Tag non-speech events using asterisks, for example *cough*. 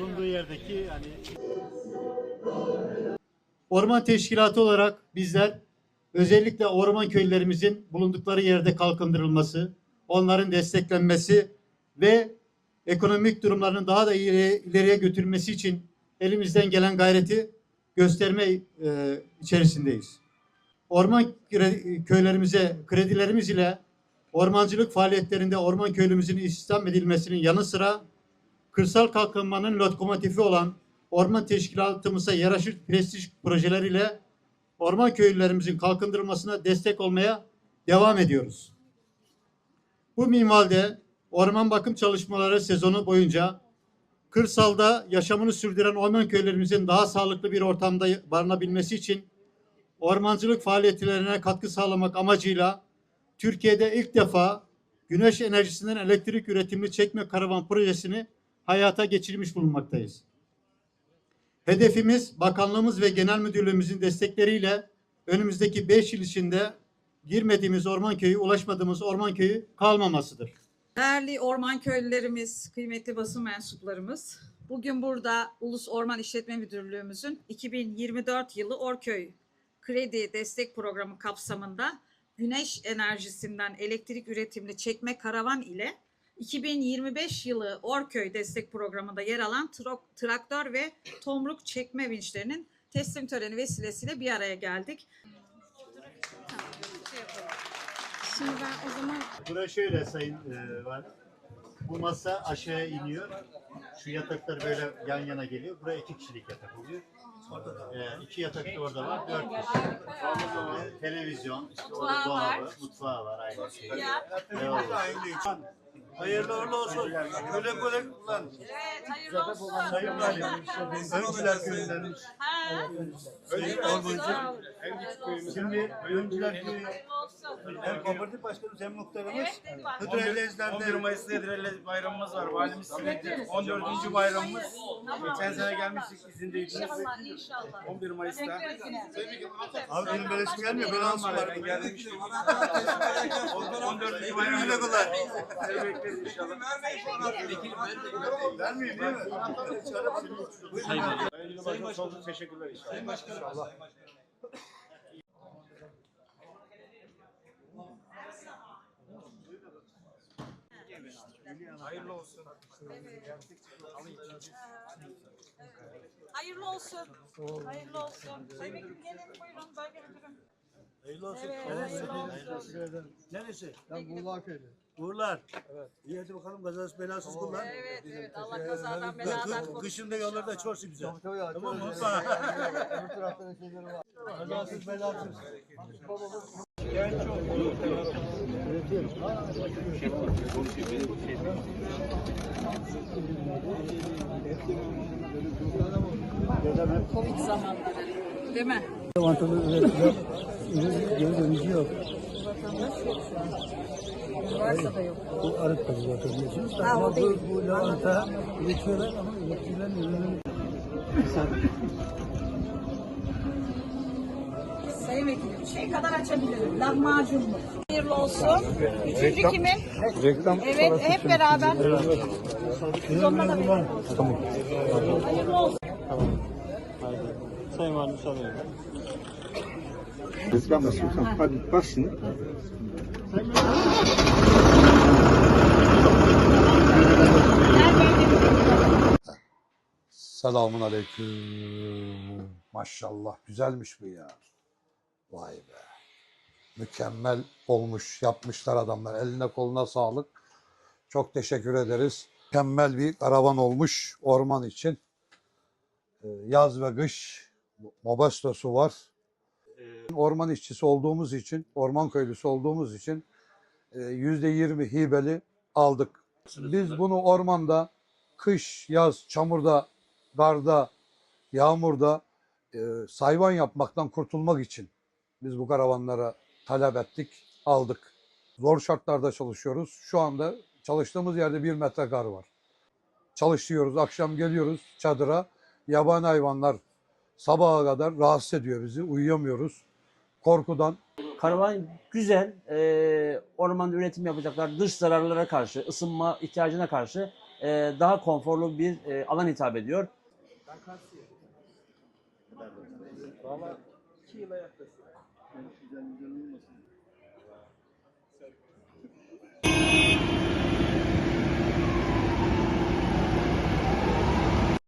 bulunduğu yerdeki hani Orman Teşkilatı olarak bizler özellikle orman köylerimizin bulundukları yerde kalkındırılması, onların desteklenmesi ve ekonomik durumlarının daha da ileriye, ileriye götürülmesi için elimizden gelen gayreti gösterme e, içerisindeyiz. Orman köylerimize kredilerimiz ile ormancılık faaliyetlerinde orman köylümüzün istihdam edilmesinin yanı sıra kırsal kalkınmanın lokomotifi olan orman teşkilatımıza yaraşır prestij projeleriyle orman köylülerimizin kalkındırılmasına destek olmaya devam ediyoruz. Bu minvalde orman bakım çalışmaları sezonu boyunca kırsalda yaşamını sürdüren orman köylerimizin daha sağlıklı bir ortamda barınabilmesi için ormancılık faaliyetlerine katkı sağlamak amacıyla Türkiye'de ilk defa güneş enerjisinden elektrik üretimli çekme karavan projesini hayata geçirmiş bulunmaktayız. Hedefimiz bakanlığımız ve genel müdürlüğümüzün destekleriyle önümüzdeki 5 yıl içinde girmediğimiz orman köyü, ulaşmadığımız orman köyü kalmamasıdır. Değerli orman köylülerimiz, kıymetli basın mensuplarımız, bugün burada Ulus Orman İşletme Müdürlüğümüzün 2024 yılı Orköy Kredi Destek Programı kapsamında güneş enerjisinden elektrik üretimli çekme karavan ile 2025 yılı Orköy Destek Programı'nda yer alan traktör ve tomruk çekme vinçlerinin teslim töreni vesilesiyle bir araya geldik. Şimdi ben o zaman Burası şöyle sayın e, var. Bu masa aşağıya iniyor. Şu yataklar böyle yan yana geliyor. Buraya iki kişilik yatak oluyor. E, iki yatak da orada var. Dört kişi. E, televizyon, işte orada Mutfağı var. dolabı, mutfağı var aynı şey. ya. Eyvallah. Hayırlı uğurlu olsun. Güle güle kullan. Evet, hayırlı olsun. Sayın Valim, Öncüler Köyü'nden Ha? Sağ Ormancı. olun. Şimdi Öncüler Köyü. Hem kooperatif başkanımız hem muhtarımız. Evet, dedi bak. Hıdrellez'den 11 de Mayıs'ta Edireli bayramımız var. Valimiz söyledi. 14. bayramımız. Geçen sene gelmiştik izindeydiniz. İnşallah, inşallah. 11 Mayıs'ta. Bekleriz yine. Abi benim böyle resim gelmiyor. Ben alsın Ben var. geldim işte. 14. bayramı Güle kullan. Seni bekleriz inşallah. Vermeyeyim değil mi? Sayın Başkanım çok teşekkürler inşallah. Hayırlı olsun. Hayırlı olsun. Hayırlı olsun. Sayın gelin buyurun bölge müdürüm. Hayırlı olsun. Evet, hayırlı olsun. Neresi? Ben Buğla Köy'de. Uğurlar. Evet. İyi hadi bakalım kazasız belasız kullan. Evet, evet. Allah kazadan beladan korusun. Kışında yollarda çok güzel. Tabii tabii. ya, Tamam mı? çok Hoppa. güzel. Öbür tarafta da şeyleri var. Kazasız belasız. Covid zamanları. Değil mi? Vatandaş üreticiler, geri dönüşü yok. Varsa da yok. Bu arık tabii zaten biliyorsunuz. Ha, o değil. bu, bu lavanta üretiyorlar ama üreticilerin ürünü *laughs* Sayın Vekilim şey kadar açabilirim. Lahmacun mu? Hayırlı olsun. Üçüncü kimin? reklam Evet hep beraber. Biz onunla da verelim. Hayırlı olsun. Sayın Valim hadi bas şimdi. Selamun aleyküm. Maşallah güzelmiş bu ya. Vay be. Mükemmel olmuş yapmışlar adamlar. Eline koluna sağlık. Çok teşekkür ederiz. Mükemmel bir karavan olmuş orman için. Ee, Yaz ve kış mobestosu var. Orman işçisi olduğumuz için, orman köylüsü olduğumuz için e, yüzde yirmi hibeli aldık. Biz bunu ormanda kış, yaz, çamurda, karda, yağmurda e, sayvan yapmaktan kurtulmak için biz bu karavanlara talep ettik, aldık. Zor şartlarda çalışıyoruz. Şu anda çalıştığımız yerde bir metre kar var. Çalışıyoruz, akşam geliyoruz çadıra. Yabani hayvanlar sabaha kadar rahatsız ediyor bizi, uyuyamıyoruz. Korkudan Karavan güzel. E, ormanda üretim yapacaklar. Dış zararlara karşı, ısınma ihtiyacına karşı e, daha konforlu bir e, alan hitap ediyor. Season জন্য